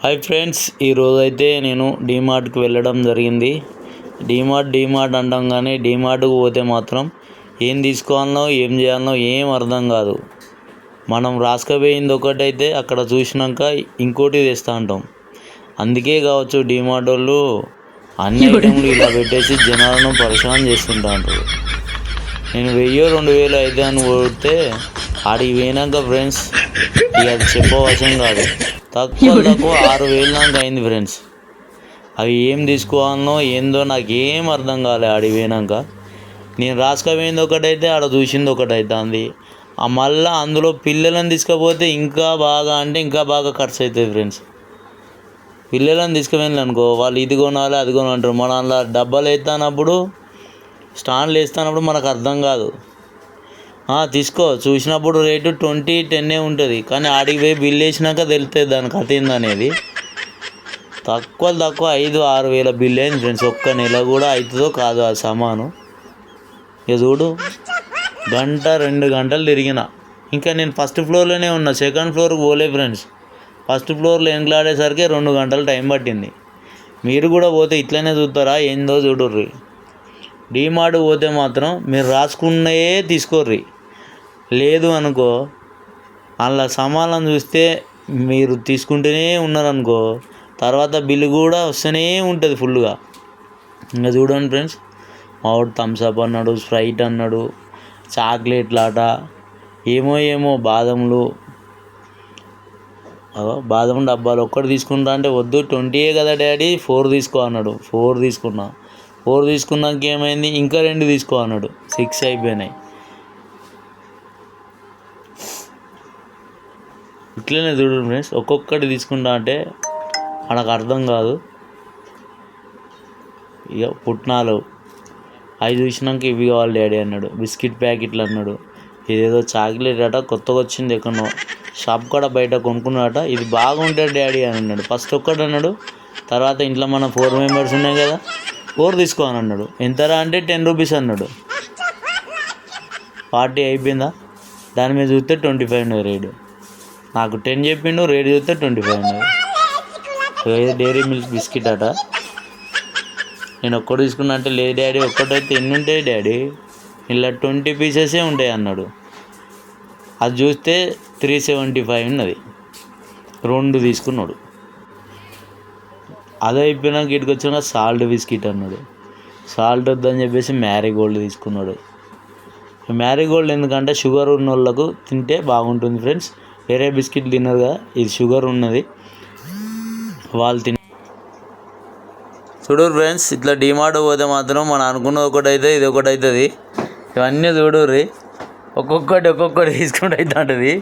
Hi friends ఈరోజు అయితే నేను డీమార్ట్కి వెళ్ళడం జరిగింది. డీమార్ట్ డీమార్ట్ అంటాం కానీ డీమార్ట్కి పోతే మాత్రం ఏం తీసుకోవాలనో ఏం చేయాలనో ఏం అర్థం కాదు. మనం రాసుకపోయింది ఒకటైతే అక్కడ చూసినాక ఇంకోటి తెస్తా ఉంటాం అందుకే కావచ్చు డీమార్ట్ వాళ్ళు అన్ని ఐటెంలు ఇలా పెట్టేసి జనాలను పరిశాన్ చేస్తుంటారు నేను వెయ్యో రెండు వేలు అయితే అని కొడితే ఆడికి పోయినాక ఫ్రెండ్స్ ఇక అది చెప్పవశం కాదు. తక్కువ ఆరు వేలు దాకా అయింది ఫ్రెండ్స్ అవి ఏం తీసుకోవాలనో ఏందో నాకు ఏం అర్థం కాలే ఆడి పోయినాక. నేను రాసుకపోయింది ఒకటైతే ఆడ చూసింది ఒకటి ఆ మళ్ళీ అందులో పిల్లలను తీసుకపోతే ఇంకా బాగా అంటే ఇంకా బాగా ఖర్చు అవుతుంది ఫ్రెండ్స్ పిల్లలను తీసుకుపోయింది అనుకో వాళ్ళు ఇది కొనాలి అది కొనాలంటారు మన అందులో డబ్బాలు వేస్తానప్పుడు స్టాండ్లు వేస్తున్నప్పుడు మనకు అర్థం కాదు. తీసుకో. చూసినప్పుడు రేటు ట్వంటీ టెన్నే ఉంటుంది. కానీ ఆడికి పోయి బిల్ వేసినాక తెలుస్తుంది దాని కథ ఏందనేది. తక్కువ తక్కువ ఐదు ఆరు వేల బిల్ అయింది ఫ్రెండ్స్. ఒక్క నెల కూడా అవుతుందో కాదు ఆ సామాను. ఇక చూడు. గంట రెండు గంటలు తిరిగిన. ఇంకా నేను ఫస్ట్ ఫ్లోర్లోనే ఉన్నా. సెకండ్ ఫ్లోర్కి పోలే ఫ్రెండ్స్. ఫస్ట్ ఫ్లోర్లో ఎంకలాడేసరికి రెండు గంటలు టైం పట్టింది. మీరు కూడా పోతే ఇట్లనే చూస్తారా ఏందో చూడుర్రి. డీమార్ట్ పోతే మాత్రం మీరు రాసుకున్నయే తీసుకోర్రి. లేదు అనుకో అందులో సమానం చూస్తే మీరు తీసుకుంటూనే ఉన్నారనుకో తర్వాత బిల్లు కూడా వస్తూనే ఉంటుంది ఫుల్గా ఇంకా చూడండి ఫ్రెండ్స్ మావాడు థమ్స్అప్ అన్నాడు స్ప్రైట్ అన్నాడు చాక్లెట్లాట ఏమో ఏమో బాదంలు. బాదం డబ్బాలు ఒక్కటి తీసుకుంటా అంటే వద్దు ట్వంటీయే కదా డాడీ ఫోర్ తీసుకో అన్నాడు. ఫోర్ తీసుకున్నా. ఫోర్ తీసుకున్నాక ఏమైంది? ఇంకా రెండు తీసుకో అన్నాడు. సిక్స్ అయిపోయినాయి. ఇట్లనే చూడు ఫ్రెండ్స్ ఒక్కొక్కటి తీసుకుంటా అంటే మనకు అర్థం కాదు. ఇక పుట్నాలు. అవి చూసినాక ఇవి కావాలి డాడీ అన్నాడు. బిస్కెట్ ప్యాకెట్లు అన్నాడు. ఇదేదో చాక్లెట్ అట కొత్తగా వచ్చింది ఎక్కడో షాప్ కూడా బయట కొనుక్కున్నాడట. ఇది బాగుంటుంది డాడీ అని అన్నాడు. ఫస్ట్ ఒక్కటి అన్నాడు. తర్వాత ఇంట్లో మన ఫోర్ మెంబర్స్ ఉన్నాయి కదా ఫోర్ తీసుకో అని అన్నాడు. ఎంతరా అంటే టెన్ రూపీస్ అన్నాడు. పార్టీ అయిపోయిందా? దాని మీద చూస్తే ట్వంటీ ఫైవ్ ఉన్నది రేటు. నాకు టెన్ చెప్పిండు రేట్ చెప్తే ట్వంటీ ఫైవ్ ఉన్నది డైరీ మిల్క్ బిస్కెట్ అట. నేను ఒక్కటి తీసుకున్నా అంటే లేదు డాడీ ఒక్కటైతే ఎన్ని ఉంటాయి డాడీ ఇలా ట్వంటీ పీసెసే ఉంటాయి అన్నాడు. అది చూస్తే త్రీ సెవెంటీ ఫైవ్ ఉన్నది. రెండు తీసుకున్నాడు. అది అయిపోయినాక ఇటుకు వచ్చిన సాల్ట్ బిస్కెట్ అన్నాడు. సాల్ట్ వద్దని చెప్పేసి మ్యారీగోల్డ్ తీసుకున్నాడు. మ్యారీగోల్డ్ ఎందుకంటే షుగర్ ఉన్న వాళ్ళకు తింటే బాగుంటుంది ఫ్రెండ్స్ వేరే బిస్కెట్ తిన్నారు కదా ఇది షుగర్ ఉన్నది. వాళ్ళు తిన చూడు ఫ్రెండ్స్ ఇట్లా డిమార్ట్ పోతే మాత్రం మనం అనుకున్నది ఒకటి అయితే ఇది ఒకటి అవుతుంది ఇవన్నీ చూడుర్రి ఒక్కొక్కటి ఒక్కొక్కటి తీసుకుంటూ అయితే ఉంటుంది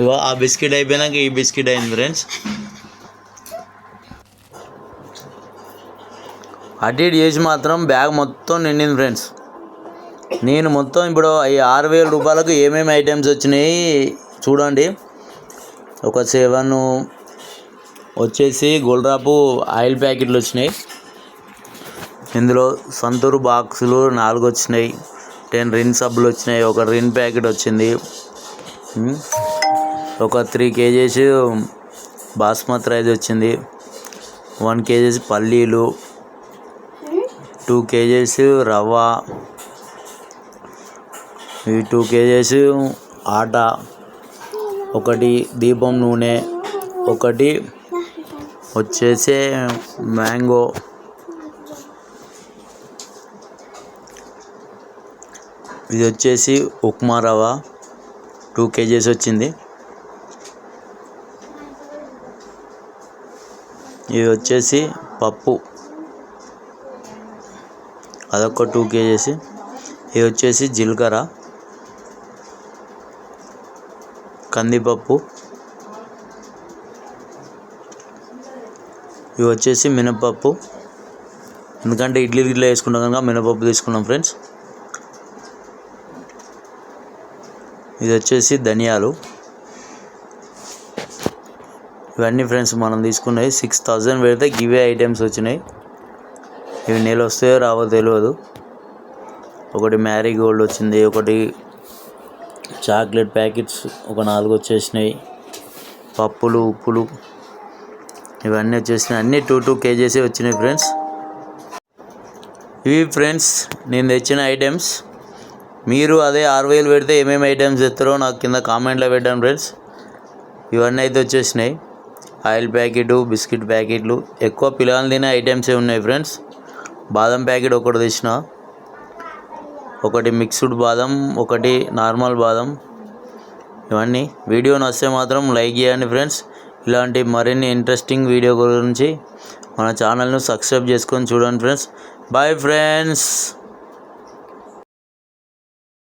ఇగో ఆ బిస్కెట్ అయిపోయినాక ఈ బిస్కెట్ అయింది ఫ్రెండ్స్. అటు ఇటు చేసి మాత్రం బ్యాగ్ మొత్తం నిండింది ఫ్రెండ్స్. నేను మొత్తం ఇప్పుడు ఈ ఆరు వేల రూపాయలకు ఏమేమి ఐటమ్స్ వచ్చినాయి చూడండి. ఒక సెవెన్ వచ్చేసి గోల్డ్రాపు ఆయిల్ ప్యాకెట్లు వచ్చినాయి. ఇందులో సంతూరు బాక్సులు నాలుగు వచ్చినాయి. టెన్ రిన్ సబ్బులు వచ్చినాయి. ఒక రిన్ ప్యాకెట్ వచ్చింది. ఒక త్రీ కేజీస్ బాస్మతి రైస్ వచ్చింది. వన్ కేజీస్ పల్లీలు. టూ కేజీస్ రవ్వ. ఈ టూ కేజీస్ ఆటా. ఒకటి దీపం నూనె ఒకటి వచ్చేసి మ్యాంగో. ఇది వచ్చేసి ఉప్మా రవ్వ. టూ కేజీస్ వచ్చింది. ఇది వచ్చేసి పప్పు. అదొక టూ కేజీస్. ఇది వచ్చేసి జీలకర్ర. కందిపప్పు. ఇవి వచ్చేసి మినపప్పు. ఎందుకంటే ఇడ్లీ ఇడ్లీ వేసుకుంటాం కనుక మినపప్పు తీసుకున్నాం ఫ్రెండ్స్. ఇది వచ్చేసి ధనియాలు. ఇవన్నీ ఫ్రెండ్స్ మనం తీసుకున్నాయి సిక్స్ థౌజండ్ పెడితే గివే ఐటమ్స్ వచ్చినాయి. ఇవి నెల వస్తాయో రావో తెలియదు ఒకటి మ్యారీ గోల్డ్ వచ్చింది ఒకటి చాక్లెట్ ప్యాకెట్స్ ఒక నాలుగు వచ్చేసినాయి. పప్పులు ఉప్పులు ఇవన్నీ వచ్చేసినాయి. అన్నీ టూ టూ కేజీసే వచ్చినాయి ఫ్రెండ్స్. ఇవి ఫ్రెండ్స్ నేను తెచ్చిన ఐటమ్స్. మీరు అదే ఆరు వేలు పెడితే ఏమేమి ఐటమ్స్ తెస్తారో నాకు కింద కామెంట్లో పెట్టాను ఫ్రెండ్స్. ఇవన్నీ అయితే వచ్చేసినాయి. ఆయిల్ ప్యాకెట్ బిస్కెట్ ప్యాకెట్లు. ఎక్కువ పిల్లలు తినే ఐటమ్సే ఉన్నాయి ఫ్రెండ్స్. బాదం ప్యాకెట్ ఒకటి తెచ్చిన. ఒకటి మిక్స్డ్ బాదం ఒకటి నార్మల్ బాదం. ఇవన్నీ వీడియో నచ్చితే మాత్రం లైక్ చేయండి ఫ్రెండ్స్. ఇలాంటి మరిన్ని ఇంట్రెస్టింగ్ వీడియో గురించి మన ఛానల్ను సబ్స్క్రైబ్ చేసుకొని చూడండి ఫ్రెండ్స్. Bye friends.